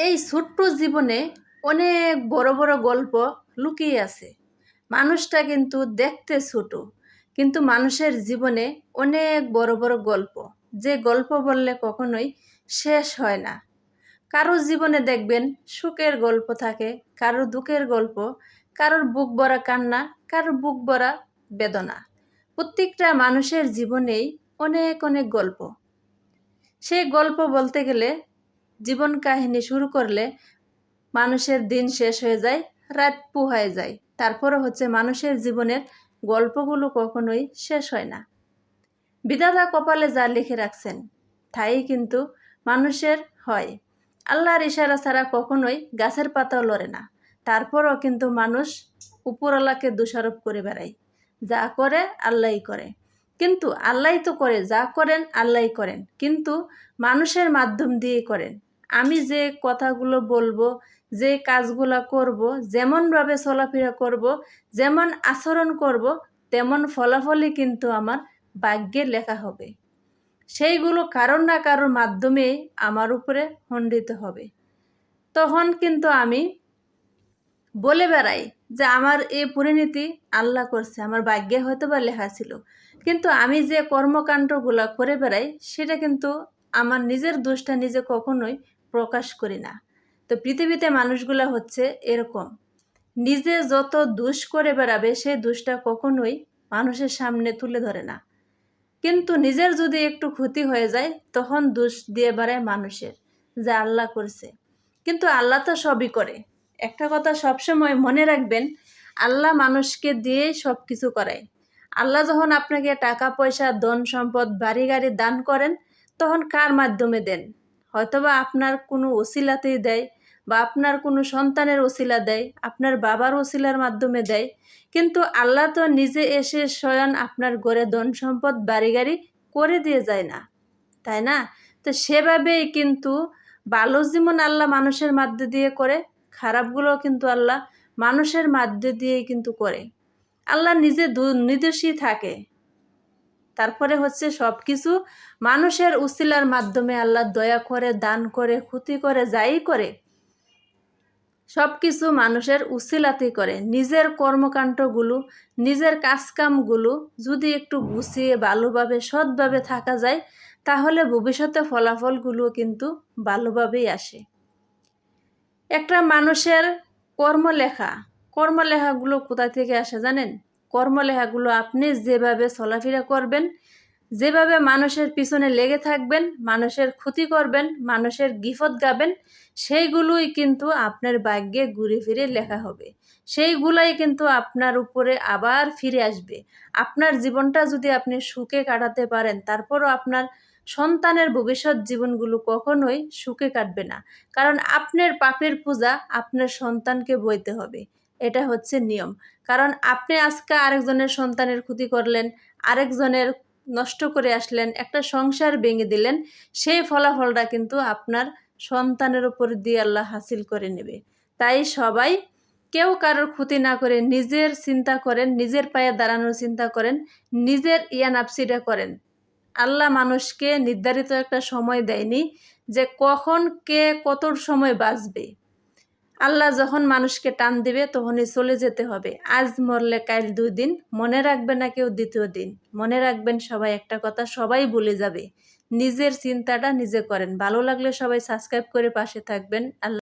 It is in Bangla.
এই ছোট্ট জীবনে অনেক বড় বড় গল্প লুকিয়ে আছে। মানুষটা কিন্তু দেখতে ছোট, কিন্তু মানুষের জীবনে অনেক বড় বড় গল্প। যে গল্প বললে কখনোই শেষ হয় না। কারও জীবনে দেখবেন সুখের গল্প থাকে, কারও দুঃখের গল্প, কারোর বুক ভরা কান্না, কারোর বুক ভরা বেদনা। প্রত্যেকটা মানুষের জীবনেই অনেক অনেক গল্প। সেই গল্প বলতে গেলে জীবন কাহিনী শুরু করলে মানুষের দিন শেষ হয়ে যায়, রাত পোহায় যায়। তারপরে হচ্ছে মানুষের জীবনের গল্পগুলো কখনোই শেষ হয় না। বিধাতা কপালে যা লিখে রাখছেন, তাই কিন্তু মানুষের হয়। আল্লাহর ইশারা ছাড়া কখনোই গাছের পাতাও লড়ে না। তারপরও কিন্তু মানুষ উপরওয়ালাকে দোষারোপ করে বেড়ায়। যা করে আল্লাহই করে। কিন্তু আল্লাহ তো করে, যা করেন আল্লাহই করেন। কিন্তু মানুষের মাধ্যম দিয়ে করেন। আমি যে কথাগুলো বলব, যে কাজগুলো করব, যেমনভাবে চলাফেরা করব, যেমন আচরণ করব, তেমন ফলাফলই কিন্তু আমার ভাগ্যে লেখা হবে। সেইগুলো কারোর না কারোর মাধ্যমে আমার উপরে খণ্ডিত হবে। তখন কিন্তু আমি বলে বেড়াই যে আমার এই পরিণতি আল্লাহ করছে, আমার ভাগ্যে হয়তো বা লেখা ছিল। কিন্তু আমি যে কর্মকাণ্ডগুলো করে বেড়াই, সেটা কিন্তু আমার নিজের দোষটা নিজে কখনোই প্রকাশ করি না। তো পৃথিবীতে মানুষগুলো হচ্ছে এরকম। নিজে যত দুষ করে বেড়াবে, সেই দুষটা কখনোই মানুষের সামনে তুলে ধরে না। কিন্তু নিজের যদি একটু ক্ষতি হয়ে যায়, তখন দোষ দিয়ে বেড়ায় মানুষের, যা আল্লাহ করছে। কিন্তু আল্লাহ তো সবই করে। একটা কথা সবসময় মনে রাখবেন, আল্লাহ মানুষকে দিয়ে সব কিছু করায়। আল্লাহ যখন আপনাকে টাকা, পয়সা, ধন, সম্পদ, বাড়ি, গাড়ি দান করেন, তখন কার মাধ্যমে দেন? হয়তোবা আপনার কোনো ওসিলাতেই দেয় বা আপনার কোনো সন্তানের ওসিলা দেয়, আপনার বাবার ওসিলার মাধ্যমে দেয়। কিন্তু আল্লাহ তো নিজে এসে স্বয়ং আপনার ঘরে ধন সম্পদ বাড়ি গাড়ি করে দিয়ে যায় না, তাই না? তো সেভাবেই কিন্তু ভালো যেমন আল্লাহ মানুষের মাধ্যমে দিয়ে করে খারাপগুলো কিন্তু আল্লাহ মানুষের মাধ্যমে দিয়েই কিন্তু করে। আল্লাহ নিজে নির্দোষী থাকে। তারপরে হচ্ছে সব কিছু মানুষের উসিলার মাধ্যমে আল্লাহ দয়া করে, দান করে, ক্ষতি করে, যাই করে সব কিছু মানুষের উসিলাতেই করে। নিজের কর্মকাণ্ডগুলো, নিজের কাজকামগুলো যদি একটু গুছিয়ে, ভালোভাবে, সৎভাবে থাকা যায়, তাহলে ভবিষ্যতে ফলাফলগুলো কিন্তু ভালোভাবেই আসে। একটা মানুষের কর্মলেখা, কর্মলেখাগুলো কোথা থেকে আসে জানেন? কর্মলেখাগুলো আপনি যেভাবে চলাফেরা করবেন, যেভাবে মানুষের পিছনে লেগে থাকবেন, মানুষের ক্ষতি করবেন, মানুষের গিফত গাবেন, সেইগুলোই কিন্তু আপনার ভাগ্যে ঘুরে ফিরে লেখা হবে। সেইগুলাই কিন্তু আপনার উপরে আবার ফিরে আসবে। আপনার জীবনটা যদি আপনি সুখে কাটাতে পারেন, তারপরও আপনার সন্তানের ভবিষ্যৎ জীবনগুলো কখনোই সুখে কাটবে না। কারণ আপনার পাপের পূজা আপনার সন্তানকে বইতে হবে। এটা হচ্ছে নিয়ম। কারণ আপনি আজকে আরেকজনের সন্তানের ক্ষতি করলেন, আরেকজনের নষ্ট করে আসলেন, একটা সংসার ভেঙে দিলেন, সেই ফলাফলটা কিন্তু আপনার সন্তানের উপর দিয়ে আল্লাহ হাসিল করে নেবে। তাই সবাই কেউ কারোর ক্ষতি না করে নিজের চিন্তা করেন, নিজের পায়ে দাঁড়ানোর চিন্তা করেন, নিজের ইয়ান আপসিটা করেন। আল্লাহ মানুষকে নির্ধারিত একটা সময় দেয়নি যে কখন কে কত সময় বাঁচবে। আল্লাহ যখন মানুষকে টান দিবে, তখনই চলে যেতে হবে। আজ মরলে কাল দুই দিন, মনে রাখবে না কেউ দ্বিতীয় দিন। মনে রাখবেন, সবাই একটা কথা সবাই বলে যাবে। নিজের চিন্তাটা নিজে করেন। ভালো লাগলে সবাই সাবস্ক্রাইব করে পাশে থাকবেন। আল্লাহ